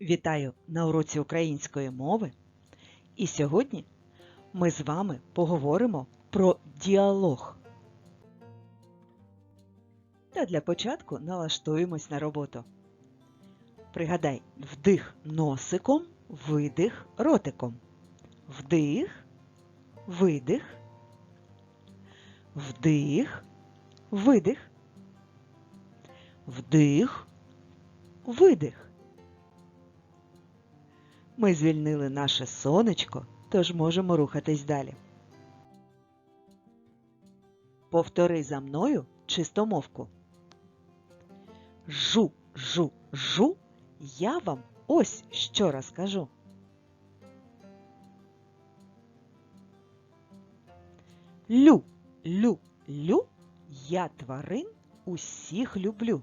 Вітаю на уроці української мови. І сьогодні ми з вами поговоримо про діалог. Та для початку налаштуємось на роботу. Пригадай вдих носиком, видих ротиком. Вдих, видих, вдих, видих, вдих, видих. Ми звільнили наше сонечко, тож можемо рухатись далі. Повтори за мною чистомовку. Жу, жу, жу, я вам ось що розкажу. Лю, лю, лю, я тварин усіх люблю.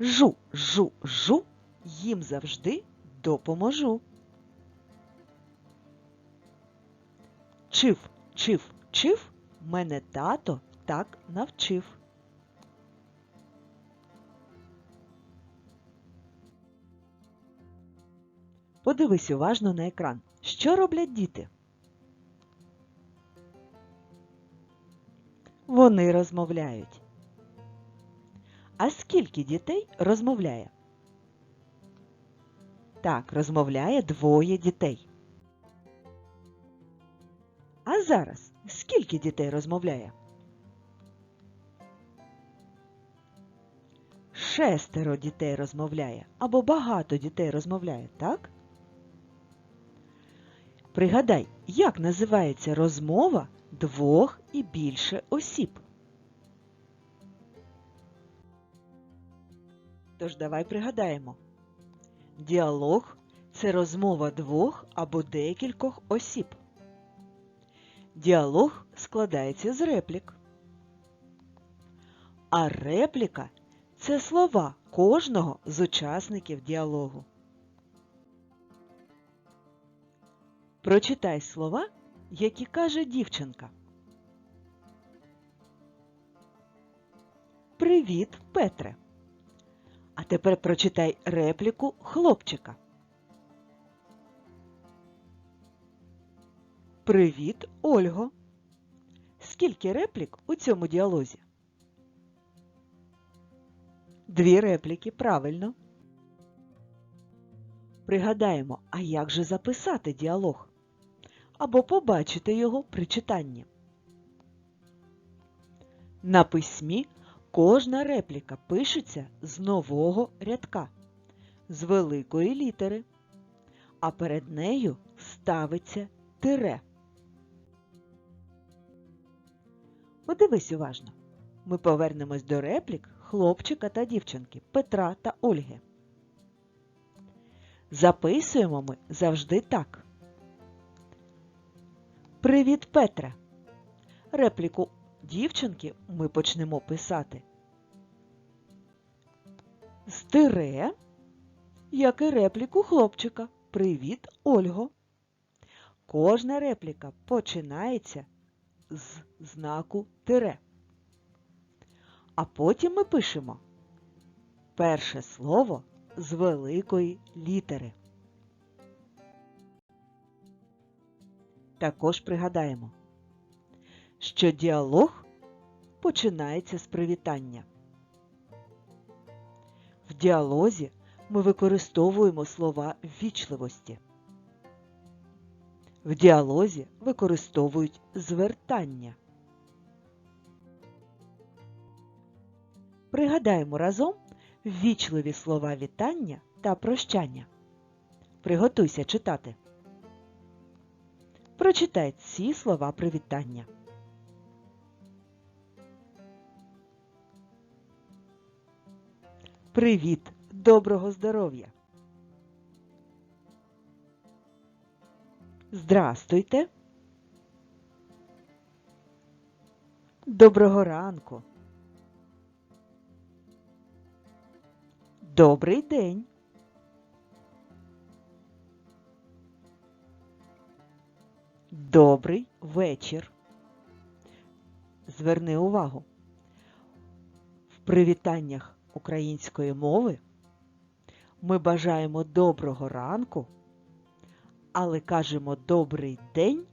Жу, жу, жу, їм завжди допоможу. Чив, чив, чив, мене тато так навчив. Подивись уважно на екран. Що роблять діти? Вони розмовляють. А скільки дітей розмовляє? Так, розмовляє двоє дітей. А зараз скільки дітей розмовляє? Шестеро дітей розмовляє або багато дітей розмовляє, так? Пригадай, як називається розмова двох і більше осіб? Тож давай пригадаємо. Діалог це розмова двох або декількох осіб. Діалог складається з реплік. А репліка це слова кожного з учасників діалогу. Прочитай слова, які каже дівчинка. Привіт, Петре. Тепер прочитай репліку хлопчика. Привіт, Ольго. Скільки реплік у цьому діалозі? Дві репліки, правильно. Пригадаємо, а як же записати діалог? Або побачити його при читанні. На письмі Кожна репліка пишеться з нового рядка, з великої літери, а перед нею ставиться тире. Подивись уважно. Ми повернемось до реплік хлопчика та дівчинки Петра та Ольги. Записуємо ми завжди так. Привіт, Петре! Репліку дівчинки ми почнемо писати з тире, як і репліку хлопчика. Привіт, Ольго. Кожна репліка починається з знаку тире. А потім ми пишемо перше слово з великої літери. Також пригадаємо, що діалог починається з привітання. В діалозі ми використовуємо слова ввічливості. В діалозі використовують звертання. Пригадаємо разом ввічливі слова вітання та прощання. Приготуйся читати. Прочитай ці слова привітання. Привіт, доброго здоров'я! Здрастуйте! Доброго ранку! Добрий день! Добрий вечір! Зверни увагу. В привітаннях української мови ми бажаємо доброго ранку, але кажемо добрий день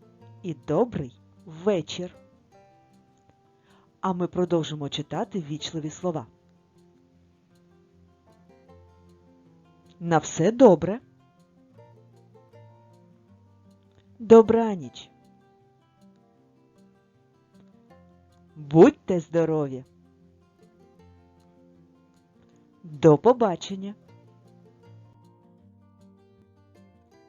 і добрий вечір. А ми продовжимо читати ввічливі слова. На все добре. Добраніч. Будьте здорові. До побачення.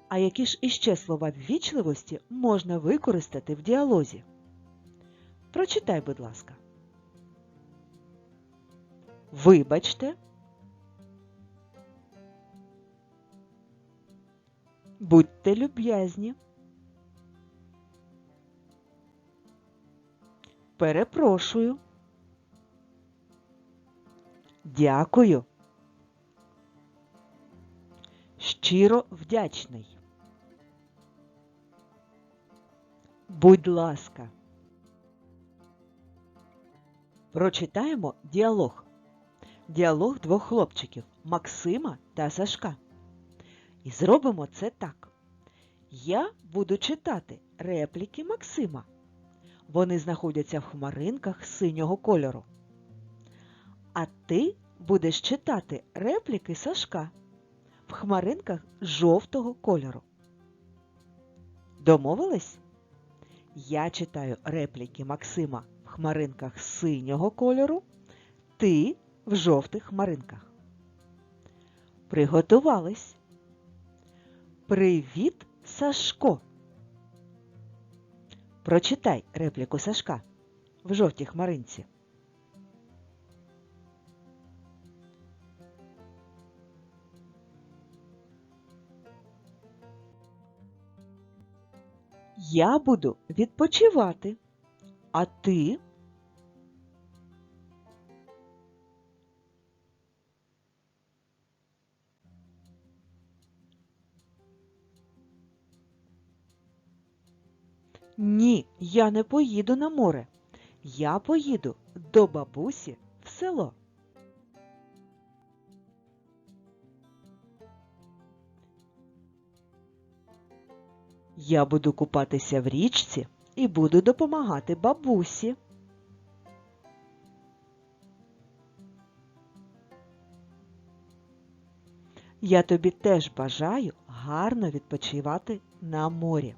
А які ж іще слова ввічливості можна використати в діалозі? Прочитай, будь ласка. Вибачте. Будьте люб'язні. Перепрошую. Дякую. Щиро вдячний. Будь ласка. Прочитаємо діалог. Діалог двох хлопчиків Максима та Сашка. І зробимо це так. Я буду читати репліки Максима. Вони знаходяться в хмаринках синього кольору. А ти будеш читати репліки Сашка в хмаринках жовтого кольору. Домовились? Я читаю репліки Максима в хмаринках синього кольору, ти в жовтих хмаринках. Приготувались. Привіт, Сашко. Прочитай репліку Сашка в жовтій хмаринці. Я буду відпочивати. А ти? Ні, я не поїду на море. Я поїду до бабусі в село. Я буду купатися в річці і буду допомагати бабусі. Я тобі теж бажаю гарно відпочивати на морі.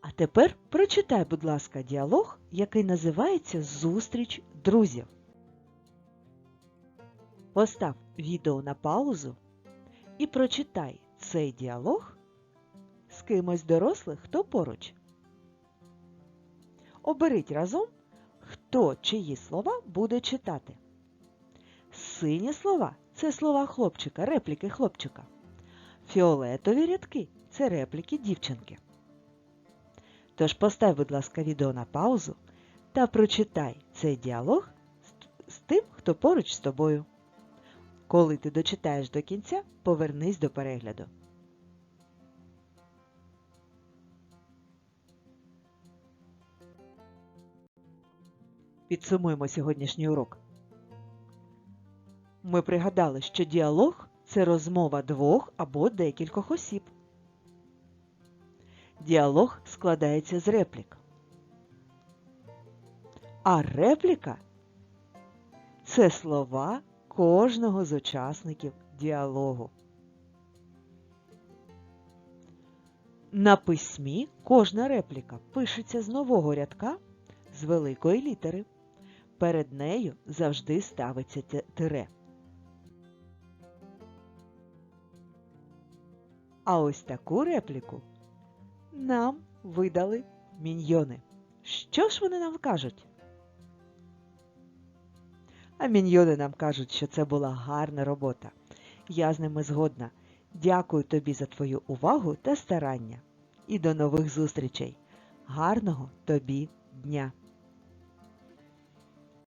А тепер прочитай, будь ласка, діалог, який називається Зустріч друзів. Постав відео на паузу і прочитай цей діалог з кимось дорослих, хто поруч. Оберіть разом, хто чиї слова буде читати. Сині слова це слова хлопчика, репліки хлопчика. Фіолетові рядки це репліки дівчинки. Тож постав, будь ласка, відео на паузу та прочитай цей діалог з- тим, хто поруч з тобою. Коли ти дочитаєш до кінця, повернись до перегляду. Підсумуємо сьогоднішній урок. Ми пригадали, що діалог це розмова двох або декількох осіб. Діалог складається з реплік. А репліка це слова кожного з учасників діалогу. На письмі кожна репліка пишеться з нового рядка з великої літери. Перед нею завжди ставиться тире. А ось таку репліку нам видали міньйони. Що ж вони нам кажуть? А міньйони нам кажуть, що це була гарна робота. Я з ними згодна. Дякую тобі за твою увагу та старання. І до нових зустрічей. Гарного тобі дня!